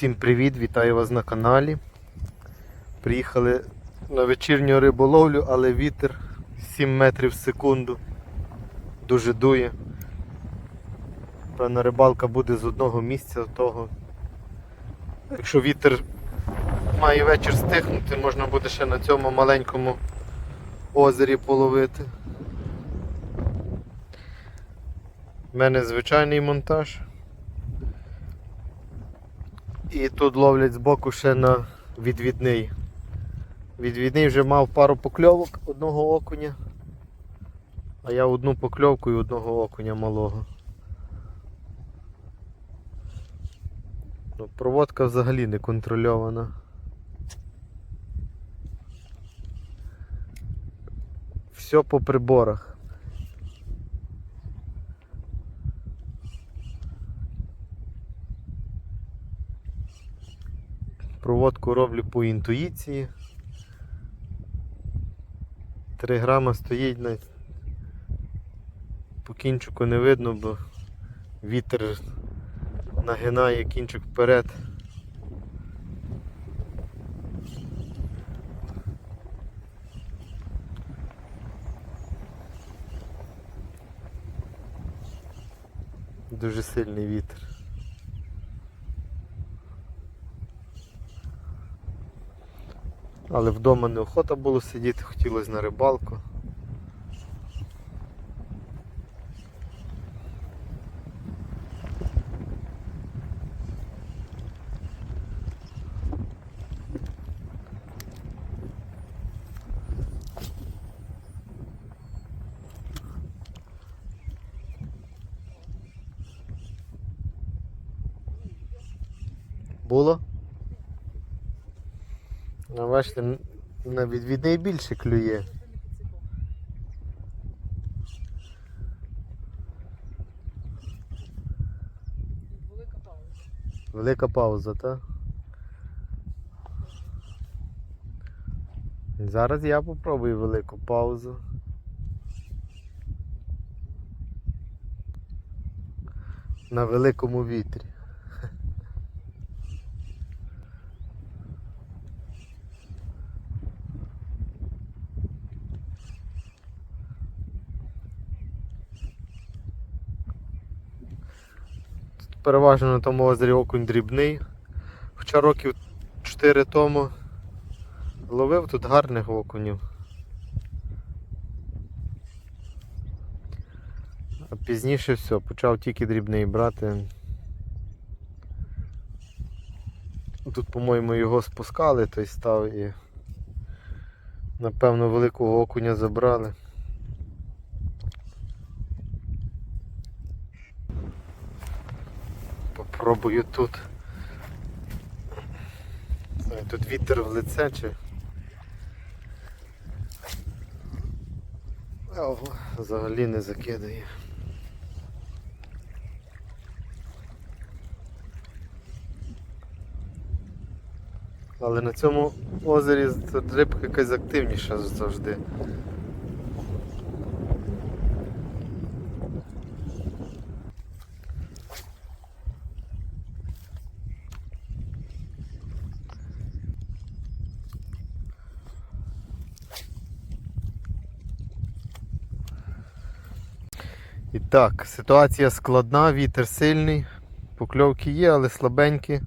Всім привіт, вітаю вас на каналі. Приїхали на вечірню риболовлю, але вітер 7 метрів в секунду. Дуже дує. Певна рибалка буде з одного місця того. Якщо вітер має вечір стихнути, можна буде ще на цьому маленькому озері половити. У мене звичайний монтаж. І тут ловлять збоку ще на відвідний. Відвідний вже мав пару покльовок одного окуня. А я одну покльовку і одного окуня малого. Ну, проводка взагалі не контрольована. Все по приборах. Проводку роблю по інтуїції. 3 грама стоїть на по кінчику не видно, бо вітер нагинає кінчик вперед. Дуже сильний вітер. Але вдома неохота було сидіти, хотілося на рибалку. Було? Ну, бачите, на відвідний більше клює. Велика пауза. Велика пауза, так? Зараз я попробую велику паузу. На великому вітрі. Переважно на тому озері окунь дрібний. Хоча років 4 тому ловив тут гарних окунів. А пізніше все, почав тільки дрібний брати. Тут, по-моєму, його спускали, той став і напевно великого окуня забрали. Попробую тут. Тут вітер в лице чи. Взагалі не закидає. Але на цьому озері рибка якась активніша завжди. Так, ситуація складна, вітер сильний, покльовки є, але слабенькі.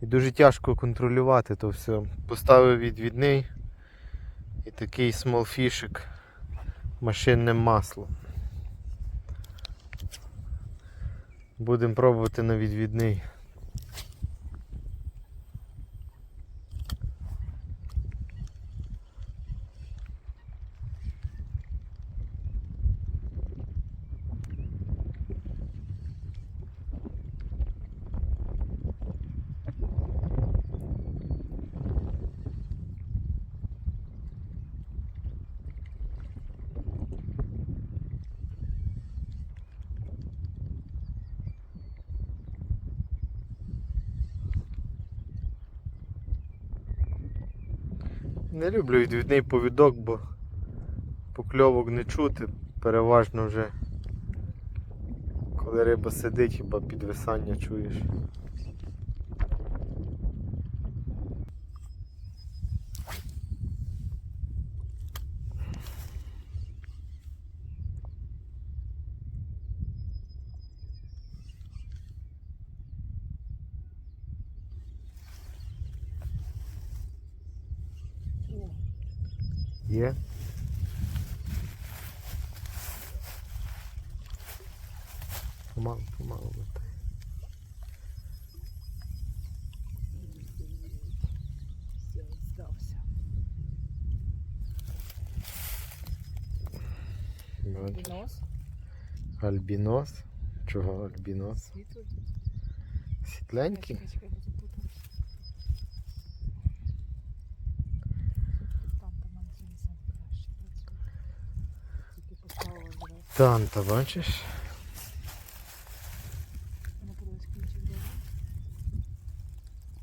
І дуже тяжко контролювати то все. Поставив відвідний і такий смолфішик машинним маслом. Будемо пробувати на відвідний. Не люблю відвідний повідок, бо покльовок не чути, переважно вже коли риба сидить, хіба підвисання чуєш. Є. Помалу, помалу мотай. Все, здався. Бачиш? Нос, Альбінос. Чого альбінос? Світленький? Чекай, чекай, бо запуталась. Там, там антинісен краще працює. Тільки поставила зразу. Танта, бачиш?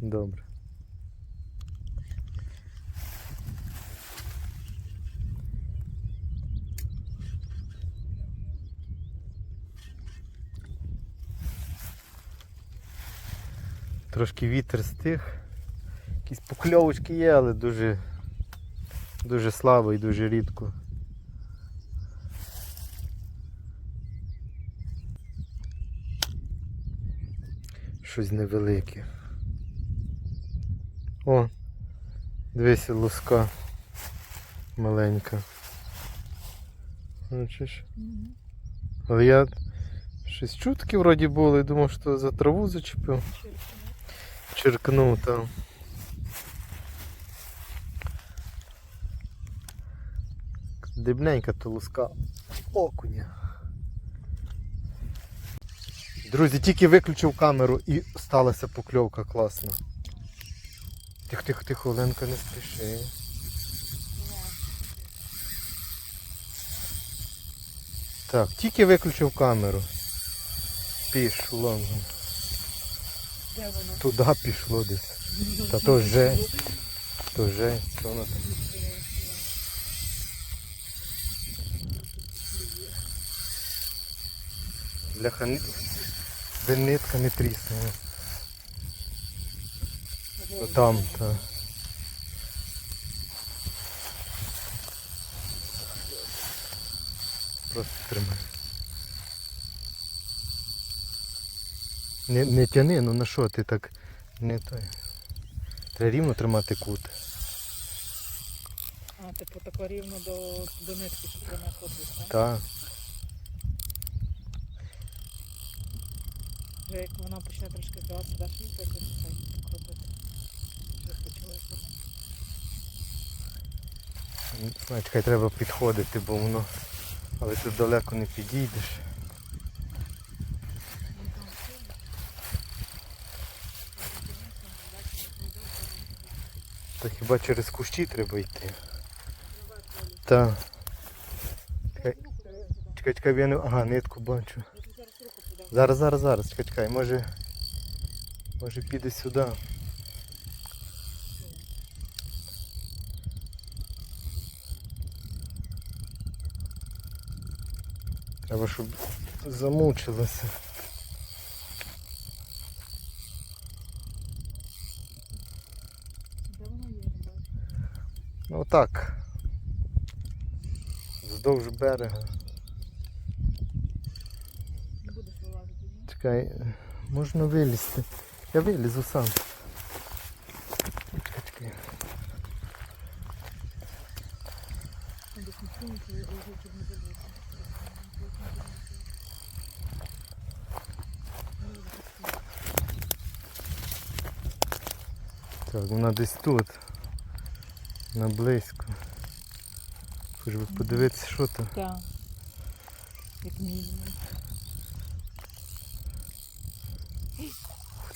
Добре. Трошки вітер стих. Якісь покльовочки є, але дуже, дуже слабо і дуже рідко. Щось невелике. О, дивися луска маленька. Бачиш? Угу. Але я щось чутки вроді були, думав, що за траву зачепив. Черкнув там. Дрібненька то луска окуня. Друзі, тільки виключив камеру і сталася покльовка класна. Тихо, тихо, тихо, Оленка, не спіши. Так, тільки виключив камеру. Пішло. Де воно? Туди пішло десь. Та то жесть. То жесть, що воно там. Бляха, де нитка не тріснула. То Там, та. Просто тримай. Не, не тяни, ну на що ти так не той. Треба рівно тримати кут. А, типу тако рівно до, до нитки, щоб вона ходить, так? Так. Вже як вона почне трошки здаватися, даш їй так ось так робити. Вже почула сама. Знаю, чекай, треба підходити, бо воно. Але тут далеко не підійдеш. Та хіба через кущі треба йти? Так. Чекай, чекай, я не. Ага, нитку бачу. Зараз. Зараз, зараз, чекай, чекай, може. Може піде сюди. Треба, щоб замучилося. Ну так. Вздовж берега. Не будеш вилазити, ні? Чекай, можна вилізти. Я вилізу сам. Чекай, чекай. Там. Так, вона десь тут. На близько. Хоч би подивитися, що то. Так. Як мінімум.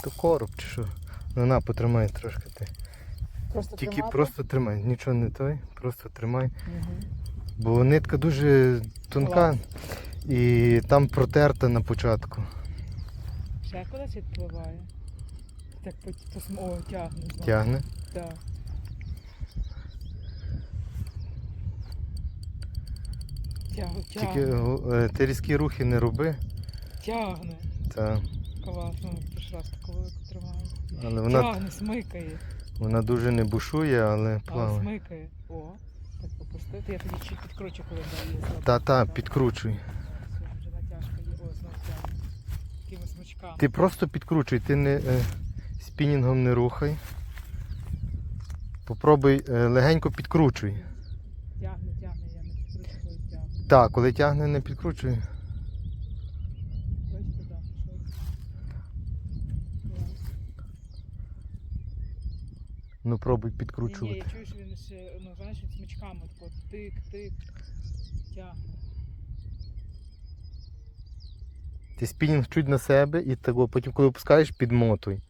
То короб чи що? Ну на, потримай трошки ти. Просто Тільки тримати? просто тримай, нічого не той, просто тримай. Мгм. Бо нитка дуже тонка і там протерта на початку. Ще кудись відпливає. Так по, по О, тягне. знову. Тягне. Так. Тягне, Тільки е, ти різкі рухи не роби. тягне. Та, Класно, велику тримаю. але вона, Тягне, смикає. вона дуже не бушує, але Але плаває. смикає. О, так попустити. Я тоді чуть підкручу, коли даю. Та-та, підкручуй. Вже натяжка є. О, знов тягне. Такими смичками. Ти просто підкручуй, ти не е, спінінгом не рухай. Попробуй е, легенько підкручуй. Тягне, тягне, я не підкручую тягне. Так, коли тягне, не підкручує. Бачите, да, пішов. Клас. Ну пробуй Ні, ні, підкручувати. я чую, що він ще, ну знаєш, від смичками тако тик-тик, тягне. Ти спінінг чуть на себе і того, потім, коли опускаєш, підмотуй.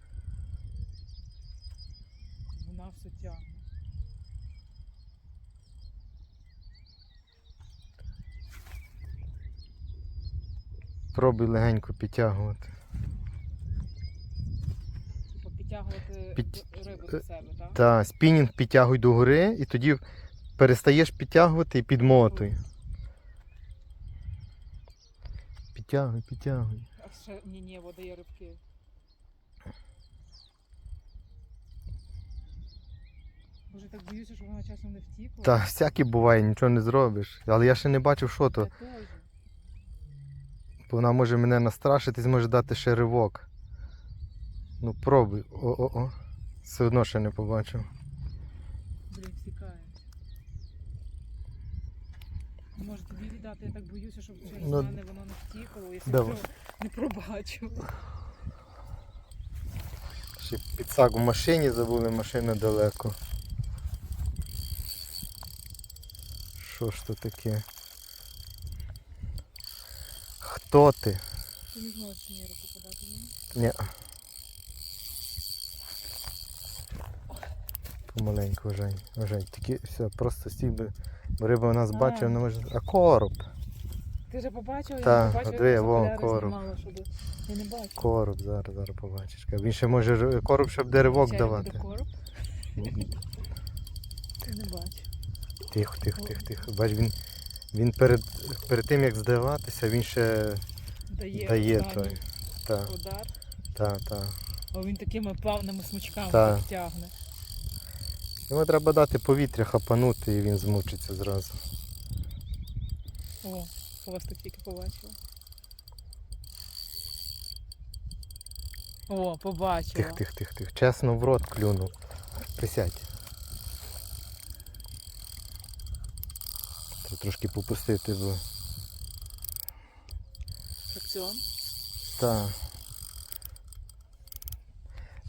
Вона все тягне. Пробуй легенько підтягувати. Типу підтягувати Під- рибу до себе, так? Та спінінг підтягуй догори і тоді перестаєш підтягувати і підмотуй. Підтягуй, підтягуй. А ще ні, ні, вода є рибки. Боже, так боюся, щоб вона часом не втікла. Та всяке буває, нічого не зробиш. Але я ще не бачив, що Я то. теж. Бо вона може мене настрашити, зможе дати ще ривок. Ну пробуй. О-о-о. Все одно ще не побачив. Блін, втікає. Може тобі віддати, я так боюся, щоб через Ну, мене воно не втікало, якщо давай. не пробачу. Ще підсак в машині забули, машина далеко. Що ж то таке? Хто ти? Ти не зможеш мені руку подати мені? Ні. Помаленьку вважай. Вважай. Тільки все, просто стій би. Риба нас бачить, вона може. А короб. Ти вже побачив, я не побачив, диви, я во, короб. знімала, щоб я не бачу. Короб, зараз, зараз побачиш. Він ще може короб, щоб де ривок давати. короб? Ти не бачиш. Тихо, тихо, тихо, тихо. Бач, він, він перед, перед тим як здаватися, він ще Дає, дає останній той. Та, удар. та, та. А він такими плавними смичками Та. так тягне. Йому треба дати повітря хапанути і він змучиться зразу. О, у вас так тільки побачила. О, побачила. Тих, тих, тих, тих. Чесно в рот клюнув. Присядь. Треба трошки попустити, бо. Фракціон. Та.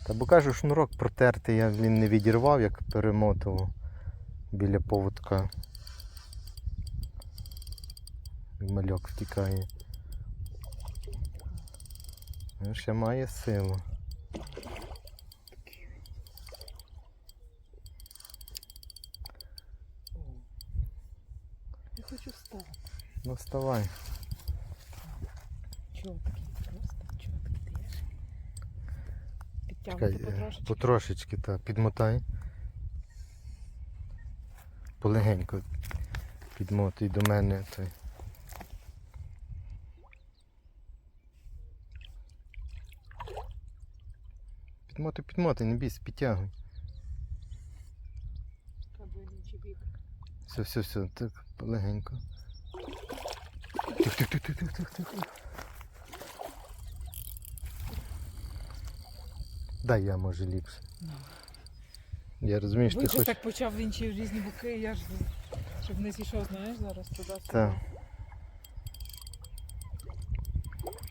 Та бо кажу, шнурок протертий, я він не відірвав, як перемотував біля поводка. Мальок втікає. Він ще має силу. Я хочу встати. Ну вставай. Чого такий просто? Чого такий даєш? Чекай, е, потрошечки. потрошечки, та, підмотай. Полегенько підмотуй до мене той. Підмотуй, підмотуй, не бійся, підтягуй. Все, все, все, так, полегенько. Тих, тих, тих, тих, тих, тих, тих. Дай я може ліпше. Ну. Я розумію, що Він ти же хочеш. так почав в інші різні боки, я ж щоб не зійшов, знаєш, зараз туди. Так.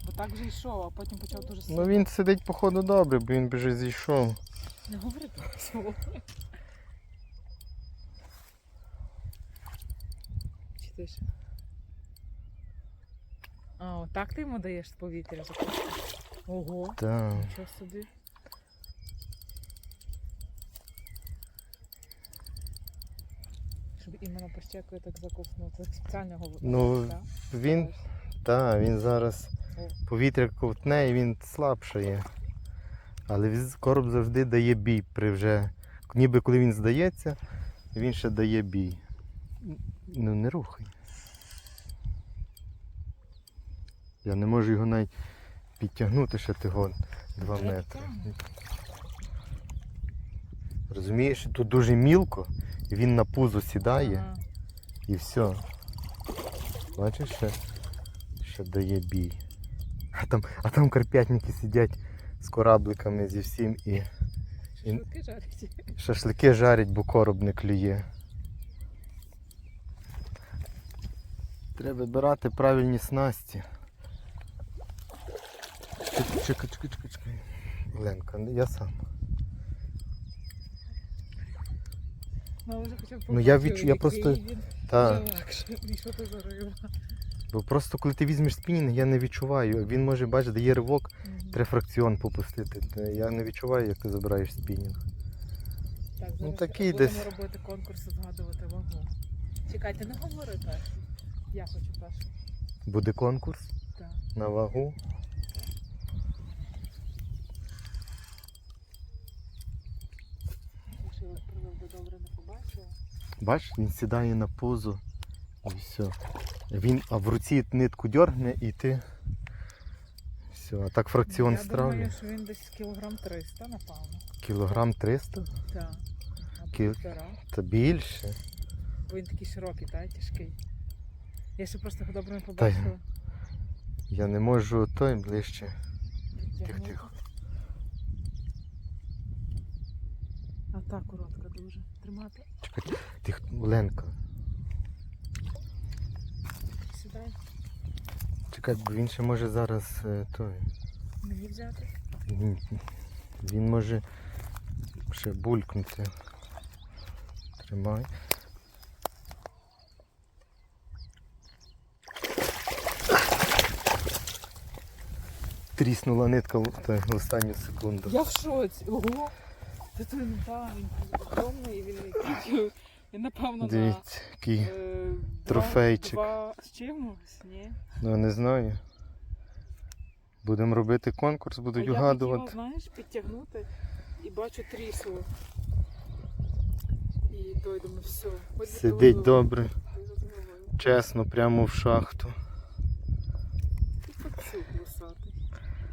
Бо так же йшов, а потім почав дуже Ну він сидить походу добре, бо він би вже зійшов. Не говори про слово. Чи ти? А, отак ти йому даєш з повітря запустити? Ого, Так. нічого собі. Іменно по щекою так закуснути. Так спеціально говорю. Ну, так? Він, та, він зараз повітря ковтне і він слабшає. Але короб завжди дає бій при вже. Ніби коли він здається, він ще дає бій. Ну не рухай. Я не можу його навіть підтягнути ще 2 Вже метри. Розумієш, тут дуже мілко, він на пузо сідає Ага. і все. Бачиш, ще, ще дає бій. А там, а там карп'ятники сидять з корабликами зі всім і Шашлики жарять. шашлики жарять, бо короб не клює. Треба вибирати правильні снасті. Чекай, чекай, чекай, чекай. Ленка, я сам. Ну, вже хоча б Ну, я відчу- я просто- що ти за риба? Бо просто коли ти візьмеш спінінг, я не відчуваю. Він може, бачиш, дає ривок, Мгм. треба фракціон попустити. Та Я не відчуваю, як ти забираєш спінінг. Так, Ну, зараз такий будемо десь. робити конкурс і згадувати вагу. Чекайте, не говори перший. Я хочу перший. Буде конкурс Так. на вагу. Якщо я правда добре не побачила. Бачиш, він сідає на позу. І все. Він, а в руці нитку дергне і ти. Все, а так фракціон Я стравлю. думаю, що він десь кілограм 300, напевно. Кілограм 300 Так. Або Кіл- півтора. та більше. Бо він такий широкий, та, тяжкий. Я ще просто його добре не побачила. Я не можу той ближче. Тихо, Підтягнути. тихо. А так коротка дуже. Тримати. Чекай, тих, Ленка. Сідай. Чекай, бо він ще може зараз е, той. Мені взяти. Він, він може ще булькнути. Тримай. Тріснула нитка в останню секунду. Я в шоці. Ого. Той не та, він огромний, він який. Він напевно на Дивіться, який. е, трофейчик. Два з чимось, ні? Ну не знаю. Будемо робити конкурс, А будуть я угадувати. хотіла, знаєш, підтягнути і бачу трісу. І той думаю, все. хоч би Сидить головою, добре, хоч би головою. чесно, прямо в шахту. І пацюк лосатий.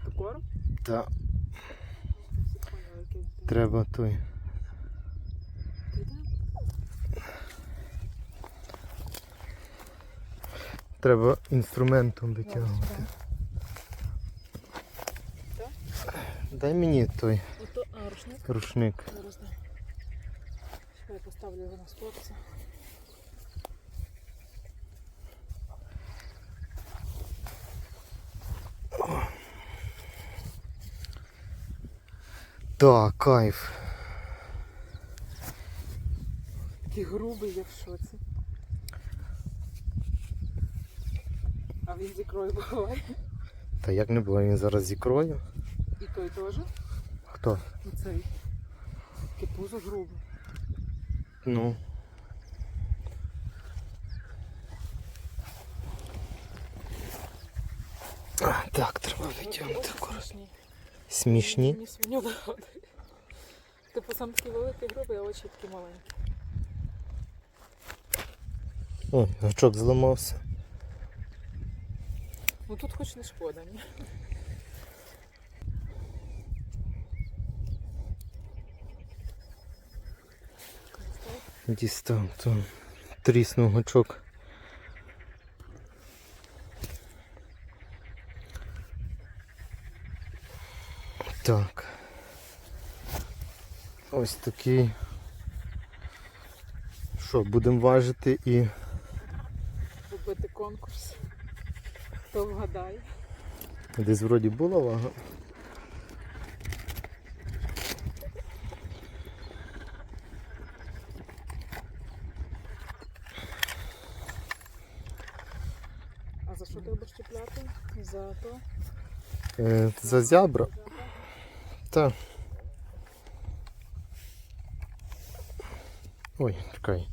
То корм? Та Всі поняли, який він. Треба той. Треба інструментом витягувати. Дай мені той Ото а, рушник. рушник. Зараз. Чекай, поставлю його на спорці. Так, кайф. Такий грубий, я в шоці. А він з ікрою буває. Та як не було, він зараз з ікрою. І той теж. Хто? Оцей. Таке пузо грубе. Ну. А, так, треба витягнути Ось коротко. Смішні. Мені свиню нагадує. Типу сам такий великий грубий, а очі такі маленькі. Ой, гачок зламався. Ну тут хоч не шкода, ні? Дістав, то тріснув гачок. Так. Ось такий. Що, будемо важити і Робити конкурс. Хто вгадає. десь вроді була вага. А за що ти будеш чіпляти? За то? Е, за зябра. Та. Ой, чекай.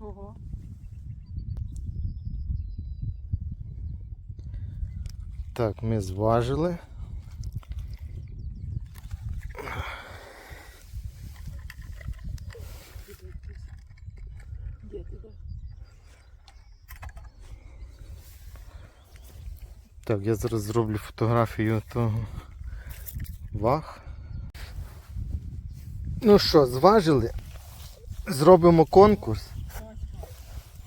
Ого. Так, ми зважили. Так, я зараз зроблю фотографію того ваг. Ну що, зважили? Зробимо конкурс.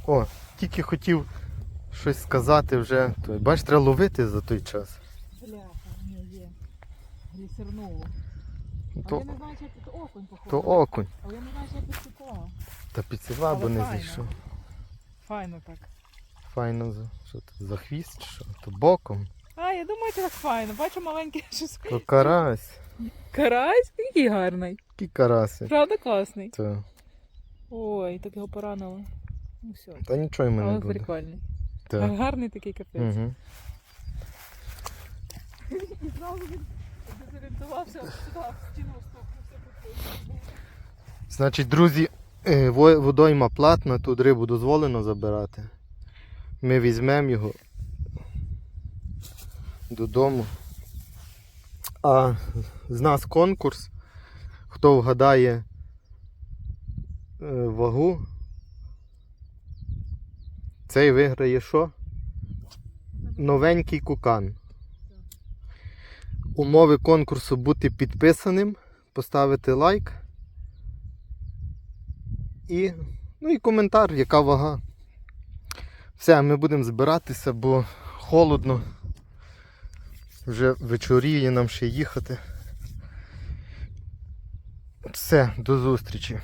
О, тільки хотів щось сказати вже. Бач, треба ловити за той час. Бляха, ні, є. Глісернуло. А То, я не знаю, чи це окунь походу. то окунь. Але я не знаю, чи я підсипала. Та підсіла, бо не зійшов. Файно так. файно. за- Що це за хвіст? Що? То боком. А, я думаю, це так файно. Бачу маленький щось. То карась. Карась який гарний. Які караси. Правда класний. То... Ой, так його поранило. Ну все. Та нічого йому не Але буде. прикольний. Так. Гарний такий капець. Угу. І зразу він дезорієнтувався сюди, в стіну стукнувся. Значить, друзі, е, во- водойма платна, тут рибу дозволено забирати. Ми візьмемо його додому. А з нас конкурс. Хто вгадає е, вагу, цей виграє що? Новенький кукан. Умови конкурсу бути підписаним, поставити лайк. І, ну і коментар, яка вага. Все, ми будемо збиратися, бо холодно. Вже вечоріє нам ще їхати. Все, до зустрічі.